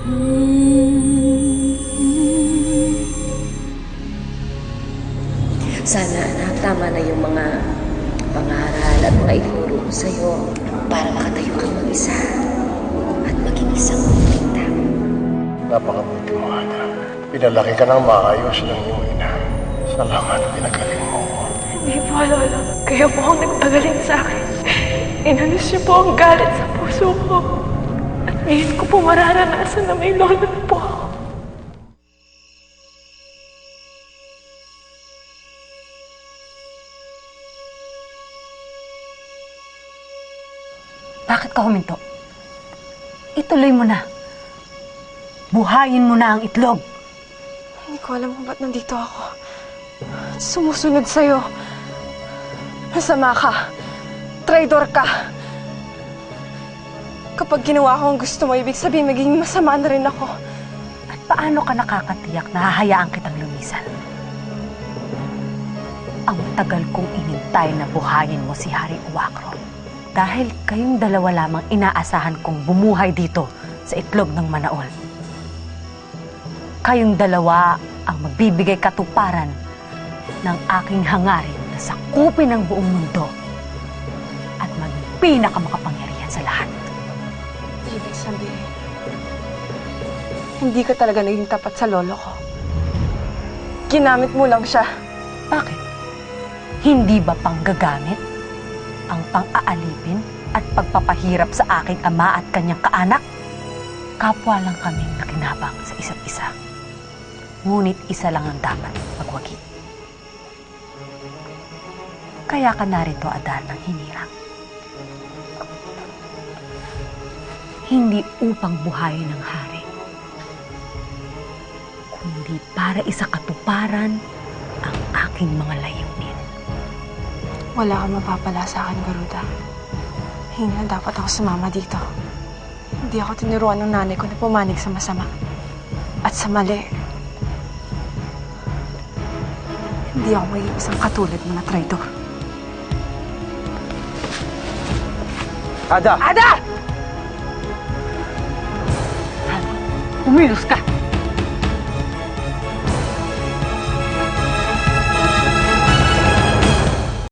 Sana anak, tama na yung mga pangaral at mga ituro ko sa'yo para makatayo kang mag-isa at maging isang kumita. Napakabuti mo, anak. Pinalaki ka ng maayos ng iyong ina. Salamat, pinagaling mo. Hindi po, Lola. Kaya po akong nagpagaling sa akin. Inalis niyo po ang galit sa puso ko. Ngayon ko po mararanasan na may Lola na po ako. Bakit ka huminto? Ituloy mo na. Buhayin mo na ang itlog. Hindi ko alam kung ba't nandito ako. Sumusunod sa'yo. Masama ka. Traidor ka. Kapag ginawa ko ang gusto mo, ibig sabihin magiging masama na rin ako. At paano ka nakakatiyak na hahayaan kitang lumisan? Ang tagal kong inintay na buhayin mo si Hari Uwakro. Dahil kayong dalawa lamang inaasahan kong bumuhay dito sa itlog ng Manaol. Kayong dalawa ang magbibigay katuparan ng aking hangarin na sakupin ang buong mundo at maging pinakamakapangyarihan hindi ka talaga naging tapat sa lolo ko. Ginamit mo lang siya. Bakit? Hindi ba panggagamit ang pang-aalipin at pagpapahirap sa aking ama at kanyang kaanak? Kapwa lang kaming nakinabang sa isa't isa. Ngunit isa lang ang dapat magwagi. Kaya ka narito, Adan, ng hinirang. Hindi upang buhayin ng hari, kundi para isa katuparan ang aking mga layunin. Wala kang mapapala sa akin, Garuda. Hindi na dapat ako sumama dito. Hindi ako tinuruan ng nanay ko na pumanig sa masama. At sa mali. Hindi ako magiging isang katulad mo na traitor. Ada! Ada! Umilos ka!